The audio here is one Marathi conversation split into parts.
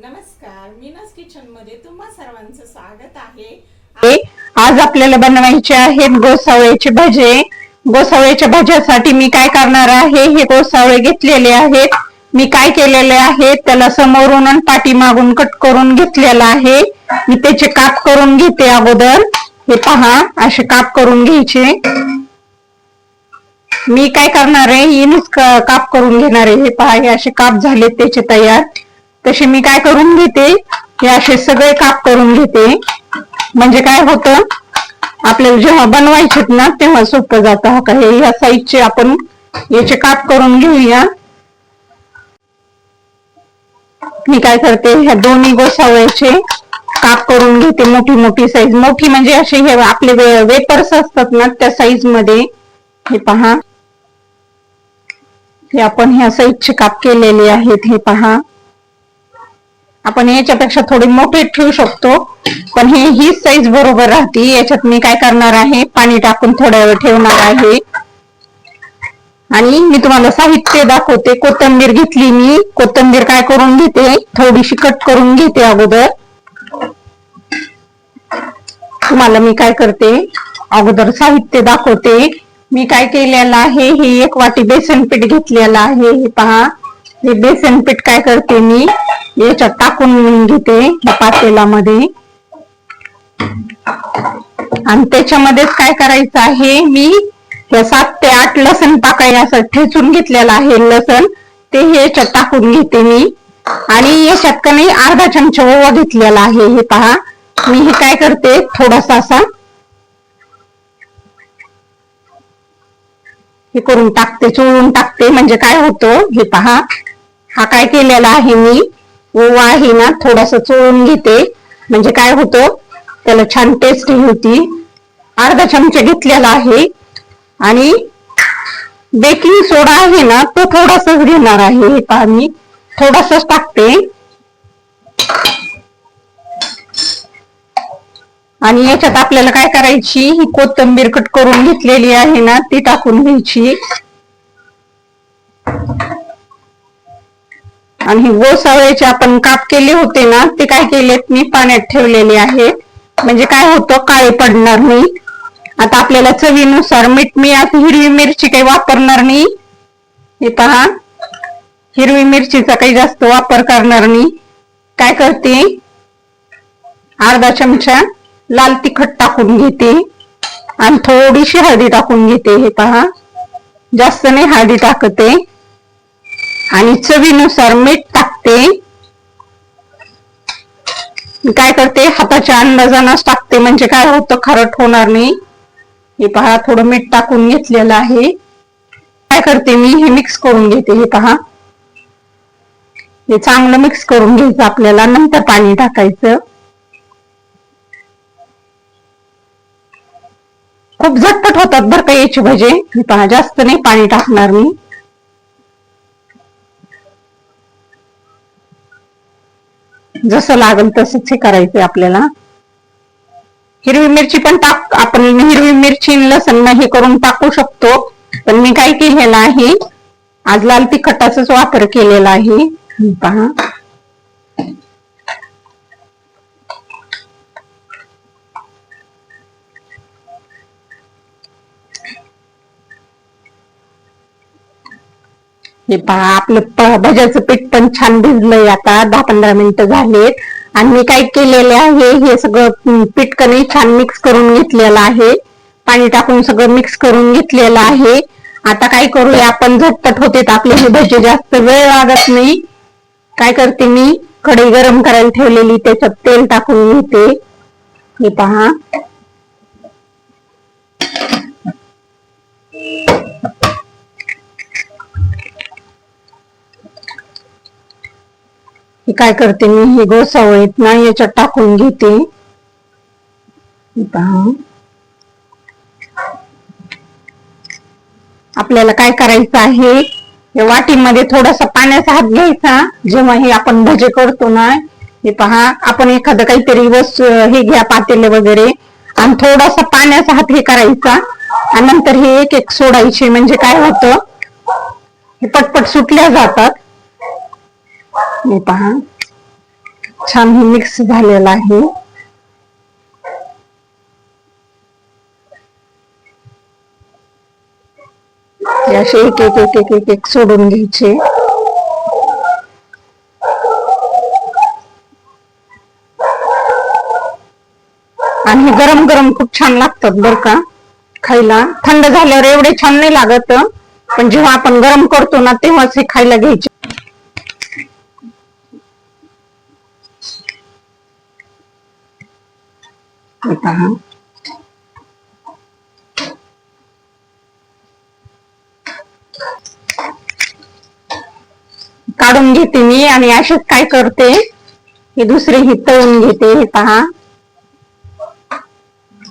नमस्कार मीनास किचनमध्ये तुम्हा सर्वांचं स्वागत आहे. आज आपल्याला बनवायचे आहेत गोसावळ्याचे भजे. गोसावळ्याच्या भाज्यासाठी मी काय करणार आहे? हे गोसावळे घेतलेले आहेत. मी काय केलेले आहे? त्याला समोरून आणि पाठीमागून कट करून घेतलेला आहे. मी त्याचे काप करून घेते अगोदर. हे पहा असे काप करून घ्यायचे. मी काय करणार आहे? इनच काप करून घेणार आहे. हे पहा हे असे काप झाले त्याचे तयार. तसे मी काय करून घेते? हे असे सगळे काप करून घेते. म्हणजे काय होतं? आपल्याला जेव्हा बनवायचे ना तेव्हा सोपं जातं. हो का? हे या साईजचे आपण याचे काप करून घेऊया. मी काय करते? ह्या दोन्ही गोसावळ्याचे काप करून घेते मोठी मोठी साईज मोठी म्हणजे असे हे आपले वेपर्स असतात ना त्या साईजमध्ये. हे पहा. हे आपण ह्या साईजचे काप केलेले आहेत. हे पहा. आपण याच्यापेक्षा थोडी मोठे ठेवू शकतो. पण हे ही साईज बरोबर राहते. याच्यात मी काय करणार आहे? पाणी टाकून थोड्या वेळ ठेवणार आहे. आणि मी तुम्हाला साहित्य दाखवते. कोथंबीर घेतली मी. कोथंबीर काय करून घेते? थोडीशी कट करून घेते अगोदर. तुम्हाला मी काय करते? अगोदर साहित्य दाखवते. मी काय केलेलं आहे? हे एक वाटी बेसन पीठ घेतलेलं आहे. हे पहा. हे बेसन पीठ काय करते मी? याच्यात टाकून घेते पातेलामध्ये आणि त्याच्यामध्येच काय करायचं आहे मी हे सात ते आठ लसण टाकायला असं ठेचून घेतलेलं आहे लसण. ते हे याच्यात टाकून घेते मी. आणि याच्यात का नाही अर्धा चमचा ओवा घेतलेला आहे हे पहा. मी हे काय करते थोडासा असा हे करून टाकते चोळून टाकते. म्हणजे काय होतं हे पहा. हा काय केलेला आहे मी. ओवा आहे ना थोडासा चोळून घेते. म्हणजे काय होतं? त्याला छान टेस्ट होती. अर्धा चमचा घेतलेला आहे. आणि बेकिंग सोडा आहे ना तो थोडासाच घेणार आहे हे पहा थोडासाच टाकते. आणि याच्यात आपल्याला काय करायची? ही कोथंबीर कट करून घेतलेली आहे ना ती टाकून घ्यायची. आणि ही गोसावळ्याचे आपण काप केले होते ना ते काय केलेत? मी पाण्यात ठेवलेले आहे. म्हणजे काय होतं? काळे पडणार नाही. आता आपल्याला चवीनुसार मीठ मी आता हिरवी मिरची काही वापरणार नाही. हे पहा. हिरवी मिरचीचा काही जास्त वापर करणार नाही. काय करते? अर्धा चमचा लाल तिखट टाकून घेते. आणि थोडीशी हळदी टाकून घेते. हे पहा. जास्त नाही हळदी टाकते. आणि चवीनुसार मीठ टाकते. काय करते? हाताच्या अंदाजानच टाकते. म्हणजे काय होतं? खारट होणार नाही. हे पहा थोडं मीठ टाकून घेतलेलं आहे. काय करते मी? हे मिक्स करून घेते. हे पहा. हे चांगलं मिक्स करून घ्यायचं आपल्याला. नंतर पाणी टाकायचं. खूप झटपट होतात बरं का याची भजे. मी पहा जास्त नाही पाणी टाकणार मी. जसं लागेल तसंच हे करायचंय आपल्याला. हिरवी मिरची पण टाक आपण हिरवी मिरची लसण हे करून टाकू शकतो. पण मी काय केलेलं आहे आज लाल तिखटाचाच वापर केलेला आहे. पहा. हे पहा आपलं भज्याचं पीठ पण छान भिजलंय आता. दहा पंधरा मिनिटं झालेत. आणि मी काय केलेले आहे हे सगळं पीठ कणी छान मिक्स करून घेतलेलं आहे. पाणी टाकून सगळं मिक्स करून घेतलेलं आहे. आता काय करूया आपण झटपट होते आपले हे भजे जास्त वेळ लागत नाही. काय करते मी? कढई गरम करायला ठेवलेली त्याच्यात तेल टाकून घेते. हे पहा. हे काय करते मी हे गोसावळीत ना याच्यात टाकून घेते. आपल्याला काय करायचं आहे? हे वाटीमध्ये थोडासा पाण्याचा हात घ्यायचा. जेव्हा हे आपण भजे करतो ना हे पहा आपण एखादं काहीतरी वस्तू हे घ्या पातेले वगैरे आणि थोडासा पाण्याचा हात हे करायचा. आणि नंतर हे एक एक सोडायचे. म्हणजे काय होतं? हे पटपट सुटल्या जातात. हे पहा. छान हे मिक्स झालेलं आहे. असे एक एक एक एक एक एक सोडून घ्यायचे. आणि गरम गरम खूप छान लागतात बर का खायला. थंड झाल्यावर एवढे छान नाही लागत पण जेव्हा आपण गरम करतो ना तेव्हाच हे खायला घ्यायचे. हे. काढून घेते मी आणि असेच काय करते? हे दुसरे ही तळून घेते हे पहा.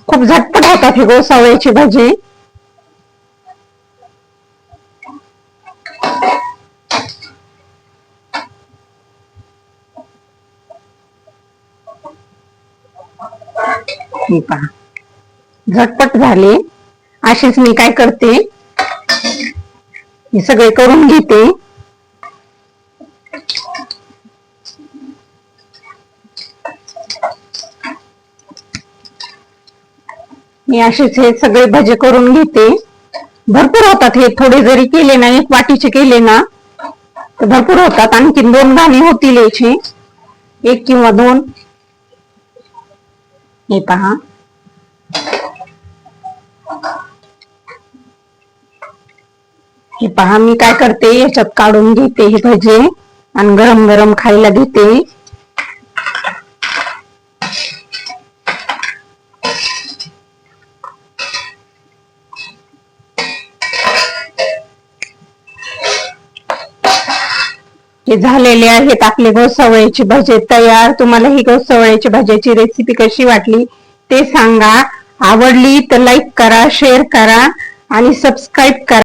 खूप झटपट होतात ही गोसावळ्याची भाजी. हे पहा. झटपट झाले. अशीच मी काय करते? हे सगळे करून घेते. मी असेच हे सगळे भजे करून घेते. भरपूर होतात हे. थोडे जरी केले ना एक वाटीचे केले ना तर भरपूर होतात. आणखीन दोन गाणी होतील याचे. एक किंवा दोन. हे पहा हे पहा मी काय करते? याच्यात काढून घेते हे भजे आणि गरम गरम खायला घेते हे झालेले आहेत आपले गोसावळ्याची भजे. तयार तुम्हाला ही गोसावळ्याची भाज्याची रेसिपी कशी वाटली ते सांगा. आवडली तर लाईक करा शेअर करा आणि सबस्क्राईब करा.